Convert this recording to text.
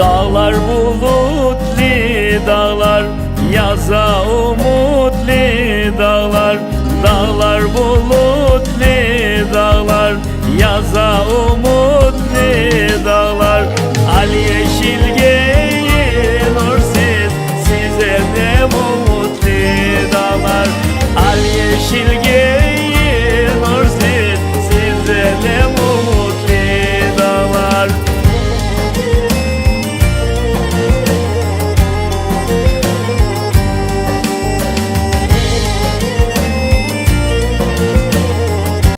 Dağlar bulutlu dağlar Yaza umutlu dağlar Dağlar bulutlu dağlar Yaza umutlu